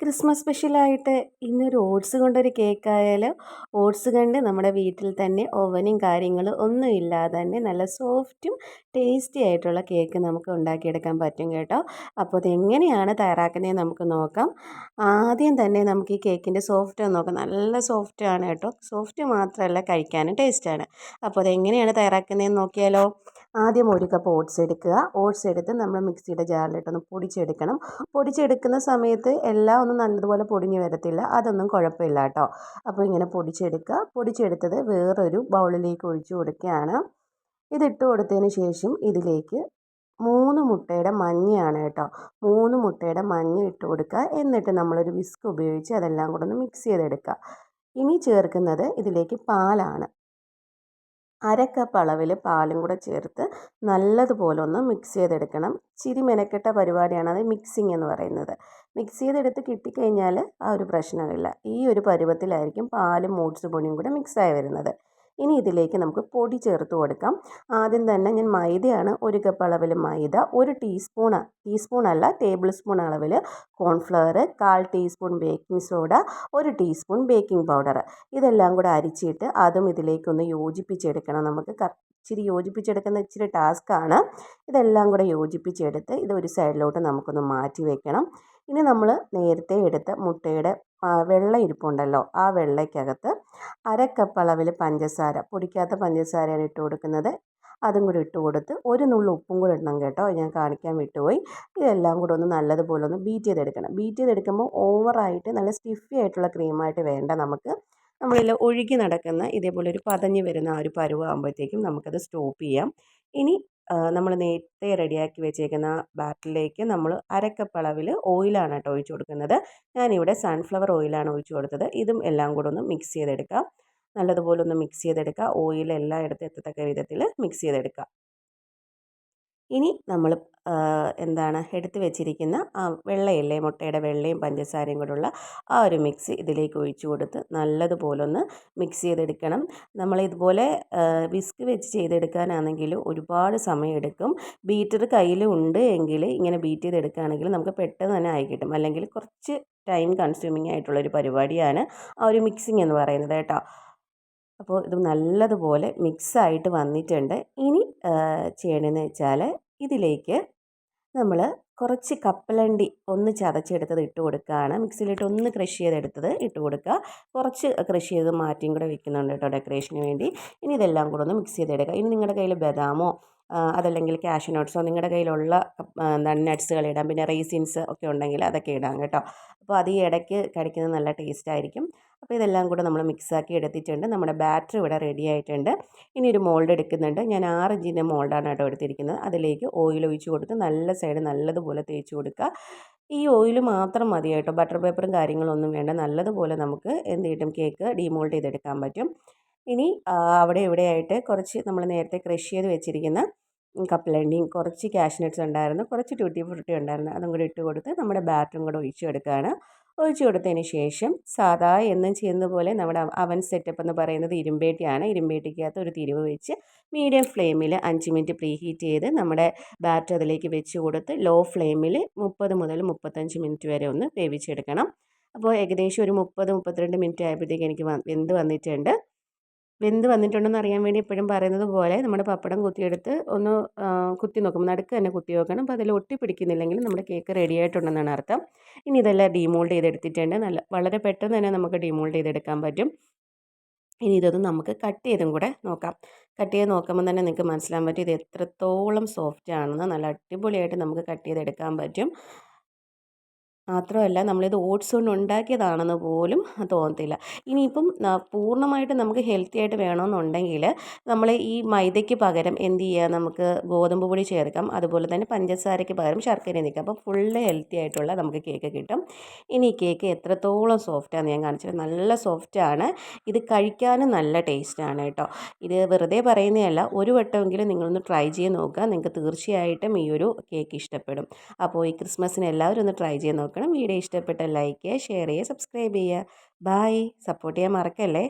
Christmas സ്പെഷ്യലായിട്ട് ഇന്നൊരു oats കൊണ്ടൊരു കേക്കായാലോ ഓട്സ് കണ്ട് നമ്മുടെ വീട്ടിൽ തന്നെ ഓവനും കാര്യങ്ങളും ഒന്നും ഇല്ലാതെ തന്നെ നല്ല സോഫ്റ്റും ടേസ്റ്റി ആയിട്ടുള്ള കേക്ക് നമുക്ക് ഉണ്ടാക്കിയെടുക്കാൻ പറ്റും കേട്ടോ. അപ്പോൾ അതെങ്ങനെയാണ് തയ്യാറാക്കുന്നതെന്ന് നമുക്ക് നോക്കാം. ആദ്യം തന്നെ നമുക്ക് ഈ കേക്കിന്റെ സോഫ്റ്റ് നോക്കാം. നല്ല സോഫ്റ്റ് ആണ് കേട്ടോ. സോഫ്റ്റ് മാത്രമല്ല കഴിക്കാനും ടേസ്റ്റാണ്. അപ്പോൾ അതെങ്ങനെയാണ് തയ്യാറാക്കുന്നതെന്ന് നോക്കിയാലോ. ആദ്യം ഒരു കപ്പ് ഓട്സ് എടുക്കുക. ഓട്സ് എടുത്ത് നമ്മൾ മിക്സിയുടെ ജാറിലിട്ടൊന്ന് പൊടിച്ചെടുക്കണം. പൊടിച്ചെടുക്കുന്ന സമയത്ത് എല്ലാം ഒന്നും നല്ലതുപോലെ പൊടിഞ്ഞു വരത്തില്ല. അതൊന്നും കുഴപ്പമില്ല കേട്ടോ. അപ്പോൾ ഇങ്ങനെ പൊടിച്ചെടുക്കുക. പൊടിച്ചെടുത്തത് വേറൊരു ബൗളിലേക്ക് ഒഴിച്ചു കൊടുക്കുകയാണ്. ഇതിട്ട് കൊടുത്തതിന് ശേഷം ഇതിലേക്ക് മൂന്ന് മുട്ടയുടെ മഞ്ഞയാണ് കേട്ടോ. മൂന്ന് മുട്ടയുടെ മഞ്ഞ ഇട്ട് കൊടുക്കുക. എന്നിട്ട് നമ്മളൊരു വിസ്ക് ഉപയോഗിച്ച് അതെല്ലാം കൂടെ ഒന്ന് മിക്സ് ചെയ്തെടുക്കുക. ഇനി ചേർക്കുന്നത് ഇതിലേക്ക് പാലാണ്. അര കപ്പ് അളവിൽ പാലും കൂടെ ചേർത്ത് നല്ലതുപോലെ ഒന്ന് മിക്സ് ചെയ്തെടുക്കണം. ചിരി മെനക്കെട്ട പരിപാടിയാണ് അത് മിക്സിങ് എന്ന് പറയുന്നത്. മിക്സ് ചെയ്തെടുത്ത് കിട്ടിക്കഴിഞ്ഞാൽ ആ ഒരു പ്രശ്നമില്ല. ഈ ഒരു പരുവത്തിലായിരിക്കും പാലും ഓട്സ് പൊടിയും കൂടെ മിക്സായി വരുന്നത്. ഇനി ഇതിലേക്ക് നമുക്ക് പൊടി ചേർത്ത് കൊടുക്കാം. ആദ്യം തന്നെ ഞാൻ മൈദയാണ് ഒരു കപ്പ് അളവിൽ മൈദ ഒരു ടീസ്പൂൺ ടീസ്പൂൺ അല്ല ടേബിൾ സ്പൂൺ അളവിൽ കോൺഫ്ലവർ കാൽ ടീസ്പൂൺ ബേക്കിംഗ് സോഡ ഒരു ടീസ്പൂൺ ബേക്കിംഗ് പൗഡർ ഇതെല്ലാം കൂടെ അരിച്ചിട്ട് അതും ഇതിലേക്കൊന്ന് യോജിപ്പിച്ചെടുക്കണം. നമുക്ക് ഇച്ചിരി യോജിപ്പിച്ചെടുക്കുന്ന ഇച്ചിരി ടാസ്ക്കാണ് ഇതെല്ലാം കൂടെ യോജിപ്പിച്ചെടുത്ത് ഇത് ഒരു സൈഡിലോട്ട് നമുക്കൊന്ന് മാറ്റി വെക്കണം. ഇനി നമ്മൾ നേരത്തെ എടുത്ത മുട്ടയുടെ വെള്ള ഇരിപ്പുണ്ടല്ലോ ആ വെള്ളയ്ക്കകത്ത് അര കപ്പ് അളവിൽ പഞ്ചസാര പൊടിക്കാത്ത പഞ്ചസാരയാണ് ഇട്ട് കൊടുക്കുന്നത്. അതും കൂടി ഇട്ട് കൊടുത്ത് ഒരു നുള്ളു ഉപ്പും കൂടി ഇടണം കേട്ടോ ഞാൻ കാണിക്കാൻ വിട്ടുപോയി. ഇതെല്ലാം കൂടെ ഒന്ന് നല്ലതുപോലെ ഒന്ന് ബീറ്റ് ചെയ്തെടുക്കണം. ബീറ്റ് ചെയ്തെടുക്കുമ്പോൾ ഓവറായിട്ട് നല്ല സ്റ്റിഫി ആയിട്ടുള്ള ക്രീമായിട്ട് വേണ്ട നമുക്ക്. നമ്മളിൽ ഒഴുകി നടക്കുന്ന ഇതേപോലെ ഒരു പതഞ്ഞ് വരുന്ന ആ ഒരു പരുവാകുമ്പോഴത്തേക്കും നമുക്കത് സ്റ്റോപ്പ് ചെയ്യാം. ഇനി നമ്മൾ നേരത്തെ റെഡിയാക്കി വെച്ചേക്കുന്ന ബാറ്ററിലേക്ക് നമ്മൾ അരക്കപ്പ് അളവിൽ ഓയിലാണ് കേട്ടോ ഒഴിച്ചു കൊടുക്കുന്നത്. ഞാനിവിടെ സൺഫ്ലവർ ഓയിലാണ് ഒഴിച്ചു കൊടുത്തത്. ഇതും എല്ലാം കൂടെ ഒന്ന് മിക്സ് ചെയ്തെടുക്കാം. നല്ലതുപോലെ ഒന്ന് മിക്സ് ചെയ്തെടുക്കുക ഓയിൽ എല്ലായിടത്തും എത്തത്തക്ക വിധത്തിൽ മിക്സ് ചെയ്തെടുക്കുക ഇനി നമ്മൾ എന്താണ് എടുത്തു വെച്ചിരിക്കുന്ന ആ വെള്ളയല്ലേ മുട്ടയുടെ വെള്ളയും പഞ്ചസാരയും കൂടെയുള്ള ആ ഒരു മിക്സ് ഇതിലേക്ക് ഒഴിച്ചു കൊടുത്ത് നല്ലതുപോലെ ഒന്ന് മിക്സ് ചെയ്തെടുക്കണം. നമ്മൾ ഇതുപോലെ വിസ്ക് വെച്ച് ചെയ്തെടുക്കാനാണെങ്കിൽ ഒരുപാട് സമയമെടുക്കും. ബീറ്റർ കയ്യിൽ ഉണ്ട് എങ്കിൽ ഇങ്ങനെ ബീറ്റ് ചെയ്തെടുക്കുകയാണെങ്കിൽ നമുക്ക് പെട്ടെന്ന് തന്നെ ആയി കിട്ടും. അല്ലെങ്കിൽ കുറച്ച് ടൈം കൺസ്യൂമിങ് ആയിട്ടുള്ളൊരു പരിപാടിയാണ് ആ ഒരു മിക്സിങ് എന്ന് പറയുന്നത് കേട്ടോ. അപ്പോൾ ഇത് നല്ലതുപോലെ മിക്സായിട്ട് വന്നിട്ടുണ്ട്. ഇനി ചെയ്യണമെന്ന് വെച്ചാൽ ഇതിലേക്ക് നമ്മൾ കുറച്ച് കപ്പലണ്ടി ഒന്ന് ചതച്ചെടുത്തത് ഇട്ട് കൊടുക്കുകയാണ്. മിക്സിയിലിട്ട് ഒന്ന് ക്രഷ് ചെയ്തെടുത്തത് ഇട്ട് കൊടുക്കുക. കുറച്ച് ക്രഷ് ചെയ്ത് മാറ്റിയും കൂടെ വെക്കുന്നുണ്ട് കേട്ടോ ഡെക്കറേഷന് വേണ്ടി. ഇനി ഇതെല്ലാം കൂടെ ഒന്ന് മിക്സ് ചെയ്തെടുക്കുക. ഇനി നിങ്ങളുടെ കയ്യിൽ ബദാമോ അതല്ലെങ്കിൽ ക്യാഷ് നട്ട്സോ നിങ്ങളുടെ കയ്യിലുള്ള എന്താണ് നട്ട്സുകൾ ഇടാം. പിന്നെ റേസിൻസ് ഒക്കെ ഉണ്ടെങ്കിൽ അതൊക്കെ ഇടാം കേട്ടോ. അപ്പോൾ അത് ഈ ഇടയ്ക്ക് കഴിക്കുന്നത് നല്ല ടേസ്റ്റ് ആയിരിക്കും. അപ്പോൾ ഇതെല്ലാം കൂടെ നമ്മൾ മിക്സാക്കി എടുത്തിട്ടുണ്ട്. നമ്മുടെ ബാറ്റർ ഇവിടെ റെഡി ആയിട്ടുണ്ട്. ഇനി ഒരു മോൾഡ് എടുക്കുന്നുണ്ട്. ഞാൻ ആറ് ഇഞ്ചിന്റെ മോൾഡാണ് കേട്ടോ എടുത്തിരിക്കുന്നത്. അതിലേക്ക് ഓയിൽ ഒഴിച്ച് കൊടുത്ത് നല്ല സൈഡ് നല്ലതുപോലെ തേച്ച് കൊടുക്കുക. ഈ ഓയിൽ മാത്രം മതി കേട്ടോ. ബട്ടർ പേപ്പറും കാര്യങ്ങളൊന്നും വേണ്ട. നല്ലതുപോലെ നമുക്ക് എന്ത് കേക്ക് ഡീമോൾഡ് ചെയ്തെടുക്കാൻ പറ്റും. ഇനി അവിടെ ഇവിടെയായിട്ട് കുറച്ച് നമ്മൾ നേരത്തെ ക്രഷ് ചെയ്ത് വെച്ചിരിക്കുന്ന കപ്പലണ്ടിയും കുറച്ച് കാഷ്നട്ട്സ് ഉണ്ടായിരുന്നു കുറച്ച് ട്യൂട്ടി ഫ്രൂട്ടി ഉണ്ടായിരുന്നു അതും കൂടി ഇട്ട് കൊടുത്ത് നമ്മുടെ ബാറ്ററും കൂടെ ഒഴിച്ചു കൊടുക്കുകയാണ്. ഒഴിച്ചു കൊടുത്തതിന് ശേഷം സാധാ എന്നും ചെയ്യുന്ന പോലെ നമ്മുടെ അവൻ സെറ്റപ്പ് എന്ന് പറയുന്നത് ഇരുമ്പേട്ടിയാണ്. ഇരുമ്പേട്ടിക്കകത്ത് ഒരു തിരിവ് വെച്ച് മീഡിയം ഫ്ലെയിമിൽ അഞ്ച് മിനിറ്റ് പ്രീ ഹീറ്റ് ചെയ്ത് നമ്മുടെ ബാറ്റർ അതിലേക്ക് വെച്ച് കൊടുത്ത് ലോ ഫ്ലെയിമിൽ മുപ്പത് മുതൽ മുപ്പത്തഞ്ച് മിനിറ്റ് വരെ ഒന്ന് വേവിച്ചെടുക്കണം. അപ്പോൾ ഏകദേശം ഒരു മുപ്പത് മുപ്പത്തിരണ്ട് മിനിറ്റ് ആയപ്പോഴത്തേക്ക് എനിക്ക് വെന്ത് വന്നിട്ടുണ്ട്. വെന്ത് വന്നിട്ടുണ്ടെന്ന് അറിയാൻ വേണ്ടി എപ്പോഴും പറയുന്നത് പോലെ നമ്മുടെ പപ്പടം കുത്തിയെടുത്ത് ഒന്ന് കുത്തി നോക്കും. നടുക്ക് തന്നെ കുത്തി നോക്കണം അപ്പോൾ അതിൽ ഒട്ടി പിടിക്കുന്നില്ലെങ്കിൽ നമ്മുടെ കേക്ക് റെഡി ആയിട്ടുണ്ടെന്നാണ് അർത്ഥം. ഇനി ഇതെല്ലാം ഡീമോൾഡ് ചെയ്തെടുത്തിട്ടുണ്ട്. നല്ല വളരെ പെട്ടെന്ന് തന്നെ നമുക്ക് ഡീമോൾഡ് ചെയ്തെടുക്കാൻ പറ്റും. ഇനി ഇതൊന്ന് നമുക്ക് കട്ട് ചെയ്തും കൂടെ നോക്കാം. കട്ട് ചെയ്ത് നോക്കുമ്പോൾ തന്നെ നിങ്ങൾക്ക് മനസ്സിലാൻ പറ്റും ഇത് എത്രത്തോളം സോഫ്റ്റ് ആണെന്ന്. നല്ല അടിപൊളിയായിട്ട് നമുക്ക് കട്ട് ചെയ്തെടുക്കാൻ പറ്റും. മാത്രമല്ല നമ്മളിത് ഓട്സ് കൊണ്ട് ഉണ്ടാക്കിയതാണെന്ന് പോലും തോന്നത്തില്ല. ഇനിയിപ്പം പൂർണമായിട്ട് നമുക്ക് ഹെൽത്തി ആയിട്ട് വേണമെന്നുണ്ടെങ്കിൽ നമ്മൾ ഈ മൈദയ്ക്ക് പകരം എന്ത് ചെയ്യുക? നമുക്ക് ഗോതമ്പ് പൊടി ചേർക്കാം. അതുപോലെ തന്നെ പഞ്ചസാരയ്ക്ക് പകരം ശർക്കര നീക്കാം അപ്പോൾ ഫുള്ള് ഹെൽത്തി ആയിട്ടുള്ള നമുക്ക് കേക്ക് കിട്ടും. ഇനി ഈ കേക്ക് എത്രത്തോളം സോഫ്റ്റാണെന്ന് ഞാൻ കാണിച്ചത് നല്ല സോഫ്റ്റാണ് ഇത് കഴിക്കാനും നല്ല ടേസ്റ്റാണ് കേട്ടോ. ഇത് വെറുതെ പറയുന്നതല്ല. ഒരു വട്ടമെങ്കിലും നിങ്ങളൊന്ന് ട്രൈ ചെയ്ത് നോക്കുക. നിങ്ങൾക്ക് തീർച്ചയായിട്ടും ഈ ഒരു കേക്ക് ഇഷ്ടപ്പെടും. അപ്പോൾ ഈ ക്രിസ്മസിന് എല്ലാവരും ഒന്ന് ട്രൈ ചെയ്ത് നോക്കുക നോക്കണം വീഡിയോ ഇഷ്ടപ്പെട്ട ലൈക്ക് ചെയ്യുക ഷെയർ ചെയ്യുക സബ്സ്ക്രൈബ് ചെയ്യുക. ബായ്. സപ്പോർട്ട് ചെയ്യാൻ മറക്കല്ലേ?